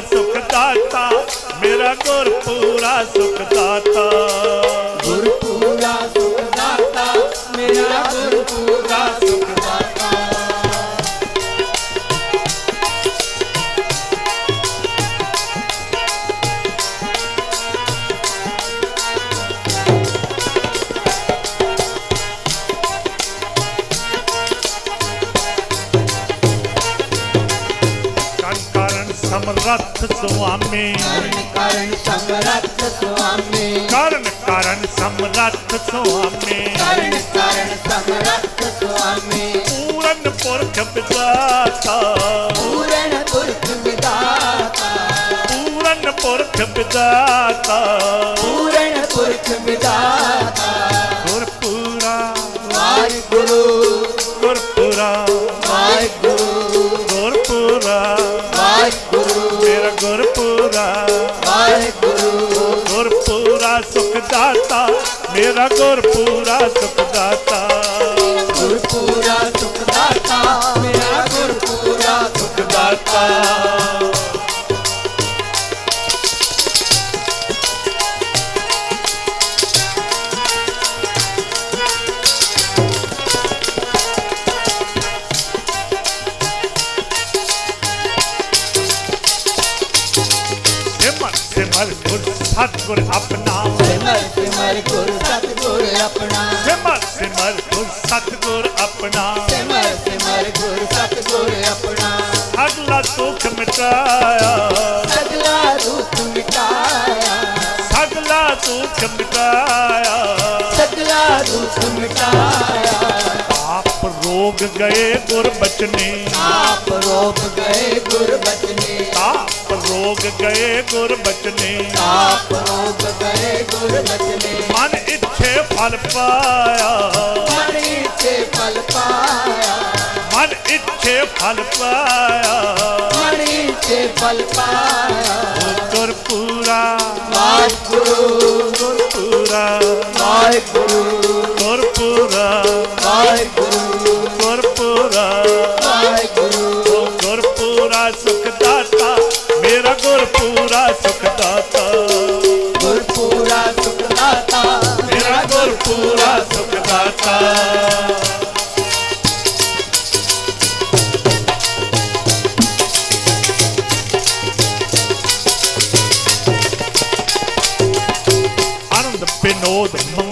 ਸੁਖ ਦਾਤਾ ਮੇਰਾ ਗੁਰਪੂਰਾ ਸੁਖ ਦਾਤਾ ਗੁਰ ਪੂਰਾ ਸੁਖ ਦਾਤਾ ਮੇਰਾ ਗੁਰ ਪੂਰਾ ਸੁਖ ਸਮਰੱਥ ਸੁਆਮੀ। ਕਰਨ ਕਾਰਨ ਸਮਰੱਥ ਸੁਆਮੀ। ਕਾਰਨ ਕਾਰਨ ਸਮਰੱਥ ਸੁਆਮੀ ਕਰਨ ਕਾਰਨ ਸਮਰੱਥ ਸੁਆਮੀ ਪੂਰਨ ਪੁਰਖ ਵਿਦਾਤਾ। ਪੂਰਨ ਪੁਰਖ ਵਿਦਾਤਾ। ਪੂਰਨ ਪੁਰਖ ਵਿਦਾਤਾ ਪੂਰਨ ਪੁਰਖ ਵਿਦਾਤਾ ਗੁਰਪੂਰਾ। ਵਾਹਿਗੁਰੂ ਗੁਰਪੂਰਾ। ਵਾਹਿਗੁਰੂ ਮੇਰਾ ਗੁਰਪੂਰਾ ਸੁਖ ਦਾਤਾ ਗੁਰ ਪੂਰਾ ਸੁਖ ਦਾਤਾ ਮੇਰਾ ਗੁਰ ਪੂਰਾ ਸੁਖ ਦਾਤਾ ਸਤਿਗੁਰ ਆਪਣਾ। ਸਿਮਰ ਸਿਮਰ ਗੁਰ ਸਤਿਗੁਰ ਆਪਣਾ। ਸਿਮਰ ਸਿਮਰ ਗੁਰ ਸਤਿਗੁਰ ਆਪਣਾ। ਸਿਮਰ ਸਿਮਰ ਗੁਰ ਸਤਿਗੁਰ ਆਪਣਾ। ਅਗਲਾ ਦੁੱਖ ਮਿਟਾਇਆ। ਸਗਲਾ ਦੁੱਖ ਮਿਟਾਇਆ। ਸਗਲਾ ਦੁੱਖ ਮਿਟਾਇਆ। ਸਗਲਾ ਦੁੱਖ ਮਿਟਾਇਆ। ਆਪ ਰੋਗ ਗਏ ਗੁਰ ਬਚਨੇ। ਆਪ ਰੋਪ ਗਏ ਗੁਰ ਬਚਨੇ। ਆਪ ਰੋਗ ਗਏ ਗੁਰ ਬਚਨੇ। ਆਪ ਰੋਪ ਗਏ ਗੁਰ ਬਚਨੇ। ਮਨ ਇੱਛੇ ਫਲ ਪਾਇਆ। ਮਣੀ ਤੇ ਫਲ ਪਾਇਆ। ਮਨ ਇੱਛੇ ਫਲ ਪਾਇਆ। ਮਣੀ ਤੇ ਫਲ ਪਾਇਆ। ਗੁਰ ਪੂਰਾ ਵਾਹਿਗੁਰੂ। ਗੁਰ ਪੂਰਾ ਵਾਹਿਗੁਰੂ। ਗੁਰ ਪੂਰਾ ਵਾਹਿਗੁਰੂ। ਗੁਰ ਪੂਰਾ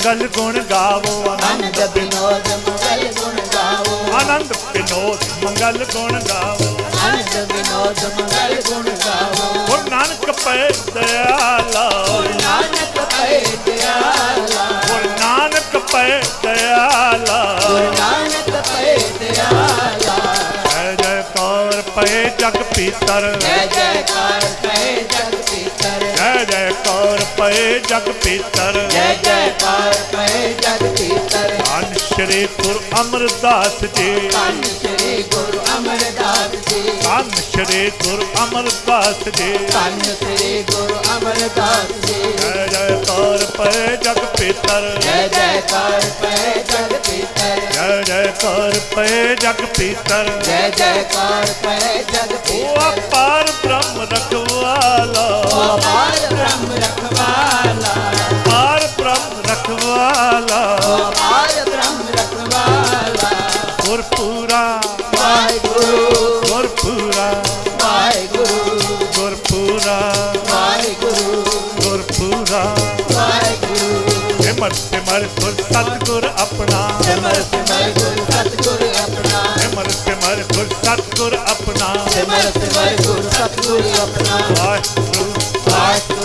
ਮੰਗਲ ਗੁਣ ਗਾਵੋ ਆਨੰਦ ਬਿਨੋਦ ਮੰਗਲ ਗੁਣ ਗਾਵੋ। ਆਨੰਦ ਬਿਨੋਦ ਮੰਗਲ ਗੁਣ ਗਾਵੋ। ਆਨੰਦ ਬਿਨੋਦ ਮੰਗਲ ਗੁਣ ਗਾਵੋ। ਗੁਰ ਨਾਨਕ ਪੈ ਦਇਆਲਾ। ਨਾਨਕ ਪੈ ਦਿਆਲਾ ਗੁਰ ਨਾਨਕ ਪੈ ਦਇਆਲਾ। ਗੁਰ ਨਾਨਕ ਪੈ ਦਿਆਲਾ ਜੈ ਜੈਕਾਰ ਪਏ ਜਗ ਪੀਤਰ ਜੈ ਜੈਕਾਰ ਪੈ ਜਗ ਪੀਤਰ ਜੈ ਜੈਕਾਰ ਪਏ ਜਗ ਪੀਤਰ ਜੈ ਅਮਰਦਾਸ ਜੀ। ਧੰਨ ਸ੍ਰੀ ਗੁਰੂ ਅਮਰਦਾਸ ਜੀ। ਧੰਨ ਸ਼੍ਰੀ ਗੁਰੂ ਅਮਰਦਾਸ ਜੀ। ਧੰਨ ਸ੍ਰੀ ਗੁਰੂ ਅਮਰਦਾਸ ਜੀ। ਜੈ ਜੈਕਾਰ ਜਗ ਪੀਤਰ। ਜੈ ਜੈਕਾਰ ਪੈ ਜਗ ਪੀਤਰ। ਜੈ ਜੈਕਾਰ ਜਗ ਪੀਤਰ। ਜੈ ਜੈਕਾਰ ਪੈ ਜਗ ਉਹ ਪੀਤਰ ਅਪਾਰ ਬ੍ਰਹਮ ਰਖਵਾਲਾ। ਅਪਾਰ ਬ੍ਰਹਮ ਰਖਵਾਲਾ। ਅਪਾਰ ਬ੍ਰਹਮ ਰਖਵਾਲਾ। ਅਪਾਰ ਸਿਮਰ ਸਿਮਰ ਗੁਰ ਸਤਿਗੁਰ ਆਪਣਾ। ਸਿਮਰ ਸਿਮਰ ਗੁਰ ਸਤਿਗੁਰ ਆਪਣਾ। ਸਿਮਰ ਸਿਮਰ ਗੁਰ ਸਤਿਗੁਰ ਆਪਣਾ। ਸਿਮਰ ਸਿਮਰ ਗੁਰ ਸਤਿਗੁਰ ਆਪਣਾ। ਵਾਹਿਗੁਰੂ ਵਾਹਿਗੁਰੂ।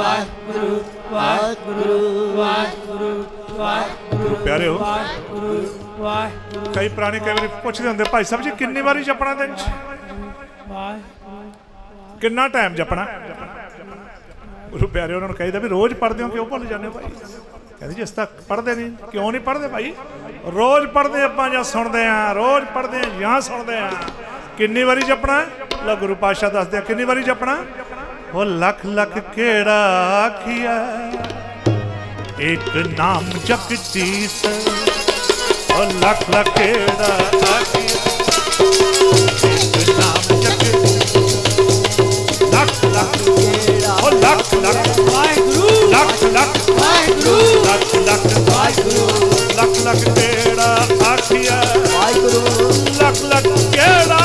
ਵਾਹਿਗੁਰੂ ਵਾਹਿਗੁਰੂ ਵਾਹਿਗੁਰੂ ਪਿਆਰਿਓ ਵਾਹਿਗੁਰੂ ਵਾਹਿਗੁਰੂ। ਕਈ ਪੁਰਾਣੇ ਕਈ ਵਾਰੀ ਪੁੱਛਦੇ ਹੁੰਦੇ ਭਾਈ ਸਾਹਿਬ ਜੀ ਕਿੰਨੀ ਵਾਰੀ ਜਪਣਾ ਦਿਨ ਚ? ਵਾਹਿਗੁਰੂ। ਕਿੰਨਾ ਟਾਈਮ ਜਪਣਾ? ਗੁਰੂ ਪਿਆਰੇ ਉਹਨਾਂ ਨੂੰ ਕਹੀਦਾ ਵੀ ਰੋਜ਼ ਪੜ੍ਹਦੇ ਹੋ ਕਿਉਂ ਭੁੱਲ ਜਾਂਦੇ ਹੋ ਭਾਈ? ਕਹਿੰਦੇ ਜੀ ਇਸ ਤੱਕ ਪੜ੍ਹਦੇ ਨਹੀਂ। ਕਿਉਂ ਨਹੀਂ ਪੜ੍ਹਦੇ ਭਾਈ? ਰੋਜ਼ ਪੜ੍ਹਦੇ ਆਪਾਂ ਜਾਂ ਸੁਣਦੇ ਆ ਰੋਜ਼ ਪੜ੍ਹਦੇ ਆ ਜਾਂ ਸੁਣਦੇ ਆ ਕਿੰਨੀ ਵਾਰੀ ਜਪਣਾ? ਲੈ ਗੁਰੂ ਪਾਤਸ਼ਾਹ ਦੱਸਦੇ ਆ ਕਿੰਨੀ ਵਾਰੀ ਜਪਣਾ? ਉਹ ਲੱਖ ਲੱਖ ਕਿਹੜਾ ਆਖੀਆ ਇੱਕ ਨਾਮ ਜਗਦੀਸ਼ ਉਹ ਲੱਖ ਲੱਖ ਕਿਹੜਾ ਆਖੀਆ ਇੱਕ ਨਾਮ ਜਗਦੀਸ਼ ਲੱਖ ਲੱਖ ਉਹ ਲੱਖ ਲੱਖ ਵਾਹਿਗੁਰੂ। ਲੱਖ ਲੱਖ ਵਾਹਿਗੁਰੂ। ਲੱਖ ਲੱਖ ਵਾਹਿਗੁਰੂ। ਲੱਖ ਲੱਖ ਕਿਹੜਾ ਆਖੀਆ ਵਾਹਿਗੁਰੂ। ਲੱਖ ਲੱਖ ਕਿਹੜਾ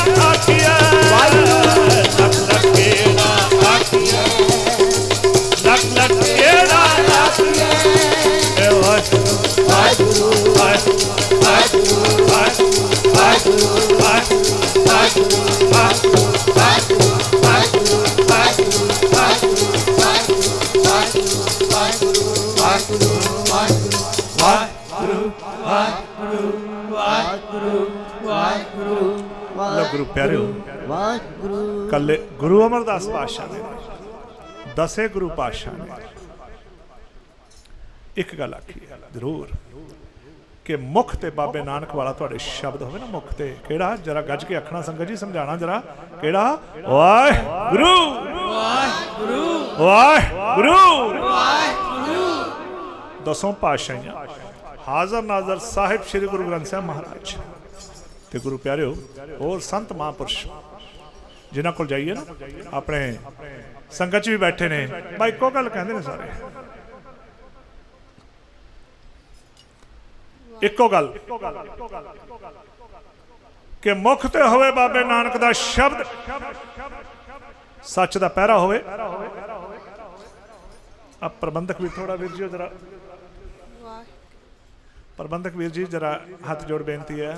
ਗੁਰੂ ਪਿਆਰਿਓ। ਵਾਹਿਗੁਰੂ। ਕੱਲੇ ਗੁਰੂ ਅਮਰਦਾਸ ਪਾਤਸ਼ਾਹ ਨੇ ਦਸੇ ਗੁਰੂ ਪਾਤਸ਼ਾਹ ਨੇ ਇੱਕ ਗੱਲ ਆਖੀ ਜ਼ਰੂਰ ਕਿ ਮੁਖ ਤੇ ਬਾਬੇ ਨਾਨਕ ਵਾਲਾ ਤੁਹਾਡੇ ਸ਼ਬਦ ਹੋਵੇ ਨਾ ਮੁਖ ਤੇ ਕਿਹੜਾ? ਜਰਾ ਗੱਜ ਕੇ ਆਖਣਾ ਸੰਗਤ ਜੀ ਸਮਝਾਣਾ ਜਰਾ ਕਿਹੜਾ? ਵਾਹਿਗੁਰੂ। ਵਾਹਿਗੁਰੂ। ਵਾਹਿਗੁਰੂ। ਦਸੋਂ ਪਾਤਸ਼ਾਹੀਆਂ ਹਾਜ਼ਰ ਨਾਜ਼ਰ ਸਾਹਿਬ ਸ੍ਰੀ ਗੁਰੂ ਗ੍ਰੰਥ ਸਾਹਿਬ ਮਹਾਰਾਜ। ਤੇ ਗੁਰੂ ਪਿਆਰਿਓ, ਹੋਰ ਸੰਤ ਮਹਾਂਪੁਰਸ਼, ਜਿਨ੍ਹਾਂ ਕੋਲ ਜਾਈਏ ਨਾ, ਆਪਣੇ ਸੰਗਤ 'ਚ ਵੀ ਬੈਠੇ ਨੇ। ਬਾ ਇੱਕੋ ਗੱਲ ਕਹਿੰਦੇ ਨੇ ਸਾਰੇ। ਇੱਕੋ ਗੱਲ। ਕਿ ਮੁਖ ਤੇ ਹੋਵੇ ਬਾਬੇ ਨਾਨਕ ਦਾ ਸ਼ਬਦ, ਸੱਚ ਦਾ ਪਹਿਰਾ ਹੋਵੇ। ਆ ਪ੍ਰਬੰਧਕ ਵੀ ਥੋੜਾ ਵੀਰ ਜੀ, ਜਰਾ ਪ੍ਰਬੰਧਕ ਵੀਰ ਜੀ, ਜਰਾ ਹੱਥ ਜੋੜ ਬੇਨਤੀ ਹੈ।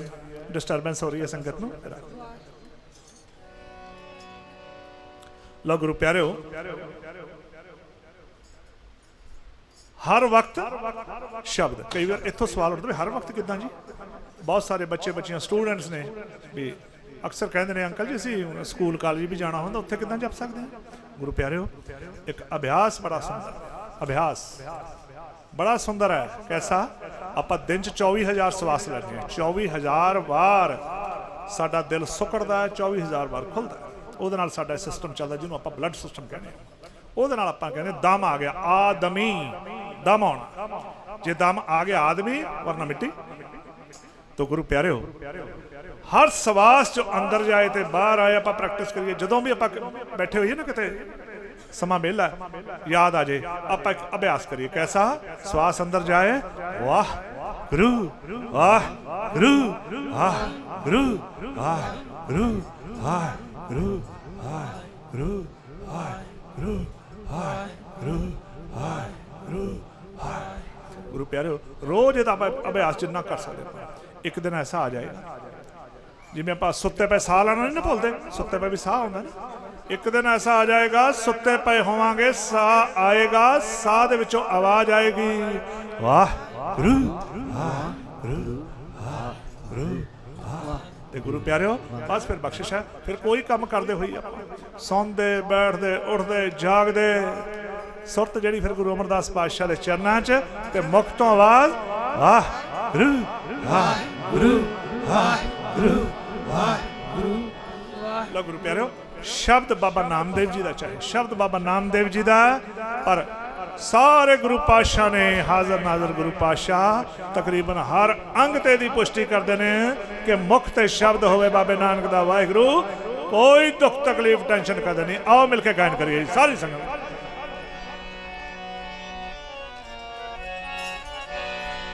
ਡਿਸਟਰਬੈਂਸ ਹੋ ਰਹੀ ਹੈ ਸੰਗਤ ਨੂੰ ਜਰਾ ਲੋ ਗੁਰੂ ਪਿਆਰਿਓ ਹਰ ਵਕਤ ਸ਼ਬਦ ਕਈ ਵਾਰ ਇੱਥੋਂ ਸਵਾਲ ਉੱਠਦਾ ਵੀ ਹਰ ਵਕਤ ਕਿਦਾਂ ਜੀ ਬਹੁਤ ਸਾਰੇ ਬੱਚੇ ਬੱਚੀਆਂ ਸਟੂਡੈਂਟਸ ਨੇ ਵੀ ਅਕਸਰ ਕਹਿੰਦੇ ਨੇ ਅੰਕਲ ਜੀ ਅਸੀਂ ਸਕੂਲ ਕਾਲਜ ਵੀ ਜਾਣਾ ਹੁੰਦਾ ਉੱਥੇ ਕਿਦਾਂ ਜਪ ਸਕਦੇ ਹਾਂ ਗੁਰੂ ਪਿਆਰਿਓ ਇੱਕ ਅਭਿਆਸ ਬੜਾ ਸੁੰਦਰ ਅਭਿਆਸ ਬੜਾ ਸੁੰਦਰ ਹੈ। ਕੈਸਾ? ਆਪਾਂ ਦਿਨ ਚ 24000 ਸਵਾਸ ਲੈਂਦੇ ਹਾਂ। 24000 ਵਾਰ ਸਾਡਾ ਦਿਲ ਸੁਕੜਦਾ ਹੈ 24000 ਵਾਰ ਖੁੱਲਦਾ ਉਹਦੇ ਨਾਲ ਸਾਡਾ ਸਿਸਟਮ ਚੱਲਦਾ ਜਿਹਨੂੰ ਆਪਾਂ ਬਲੱਡ ਸਿਸਟਮ ਕਹਿੰਦੇ ਹਾਂ। ਉਹਦੇ ਨਾਲ ਆਪਾਂ ਕਹਿੰਦੇ ਦਮ ਆ ਗਿਆ, ਆਦਮੀ। ਦਮ ਆਉਣਾ। ਜੇ ਦਮ ਆ ਗਿਆ ਆਦਮੀ, ਵਰਨਾ ਮਿੱਟੀ। ਤੋ ਗੁਰੂ ਪਿਆਰਿਓ, ਹਰ ਸਵਾਸ ਜੋ ਅੰਦਰ ਜਾਏ ਤੇ ਬਾਹਰ ਆਏ, ਆਪਾਂ ਪ੍ਰੈਕਟਿਸ ਕਰੀਏ। ਜਦੋਂ ਵੀ ਆਪਾਂ ਬੈਠੇ ਹੋਈਏ ਨਾ ਕਿਤੇ ਸਮਾਂ ਵਿਹਲਾ ਯਾਦ ਆ ਜੇ। ਆਪਾਂ ਇੱਕ ਅਭਿਆਸ ਕਰੀਏ। ਕੈਸਾ? ਸਵਾਸ ਅੰਦਰ ਜਾਏ। ਵਾਹ। ਗੁਰੂ। ਵਾਹ। ਗੁਰੂ। ਵਾਹ। ਗੁਰੂ। ਵਾਹ। ਗੁਰੂ। ਵਾਹ। ਗੁਰੂ। ਵਾਹ। ਗੁਰੂ। ਵਾਹ। ਗੁਰੂ। ਵਾਹ। ਗੁਰੂ। ਵਾਹ। ਗੁਰੂ। ਵਾਹ। ਗੁਰੂ ਪਿਆਰਿਓ, ਰੋਜ਼ ਇਹਦਾ ਆਪਾਂ ਅਭਿਆਸ ਜਿੰਨਾ ਕਰ ਸਕਦੇ ਇੱਕ ਦਿਨ ਐਸਾ ਆ ਜਾਏਗਾ ਜਿਵੇਂ ਆਪਾਂ ਸੁੱਤੇ ਪਏ ਸਾਹ ਲੈਣਾ ਨਹੀਂ ਨਾ ਭੁੱਲਦੇ। ਸੁੱਤੇ ਪਏ ਵੀ ਸਾਹ ਆਉਂਦਾ ਨਾ। ਇੱਕ ਦਿਨ ਐਸਾ ਆ ਜਾਏਗਾ, ਸੁੱਤੇ ਪਏ ਹੋਵਾਂਗੇ, ਸਾਹ ਆਏਗਾ, ਸਾਹ ਦੇ ਵਿੱਚੋਂ ਆਵਾਜ਼ ਆਏਗੀ। ਵਾਹ, ਗੁਰੂ ਵਾਹ ਗੁਰੂ ਵਾਹ, ਗੁਰੂ ਤੇ ਗੁਰੂ ਪਿਆਰਿਓ, ਬਸ ਫਿਰ ਬਖਸ਼ਿਸ਼ ਹੈ, ਫਿਰ ਕੋਈ ਕੰਮ ਕਰਦੇ ਹੋਈ ਆਪਾਂ ਸੌਂਦੇ, ਬੈਠਦੇ, ਉੱਠਦੇ, ਜਾਗਦੇ, ਸੁਰਤ ਜਿਹੜੀ ਫਿਰ ਗੁਰੂ ਅਮਰਦਾਸ ਪਾਤਸ਼ਾਹ ਦੇ ਚਰਨਾਂ 'ਚ ਤੇ ਮੁਖ ਤੋਂ ਆਵਾਜ਼, ਵਾਹ, ਗੁਰੂ ਵਾਹ ਗੁਰੂ ਵਾਹ ਗੁਰੂ ਵਾਹ, ਗੁਰੂ। ਲੋ ਗੁਰੂ ਪਿਆਰਿਓ ਸ਼ਬਦ ਬਾਬਾ ਨਾਮਦੇਵ ਜੀ ਦਾ ਚਾਹੇ ਸ਼ਬਦ ਬਾਬਾ ਨਾਮਦੇਵ ਜੀ ਦਾ ਪਰ ਸਾਰੇ ਗੁਰੂ ਪਾਤਸ਼ਾਹ ਨੇ ਹਾਜ਼ਰ ਨਾਜ਼ਰ ਗੁਰੂ ਪਾਤਸ਼ਾਹ ਤਕਰੀਬਨ ਹਰ ਅੰਗ ਤੇ ਦੀ ਪੁਸ਼ਟੀ ਕਰਦੇ ਨੇ ਕਿ ਮੁਖ ਤੇ ਸ਼ਬਦ ਹੋਵੇ ਬਾਬੇ ਨਾਨਕ ਦਾ ਵਾਹਿਗੁਰੂ ਕੋਈ ਦੁੱਖ ਤਕਲੀਫ ਟੈਨਸ਼ਨ ਕਦੇ ਨਹੀਂ। ਆਓ ਮਿਲ ਕੇ ਗਾਇਨ ਕਰੀਏ ਜੀ, ਸਾਰੀ ਸੰਗਤ।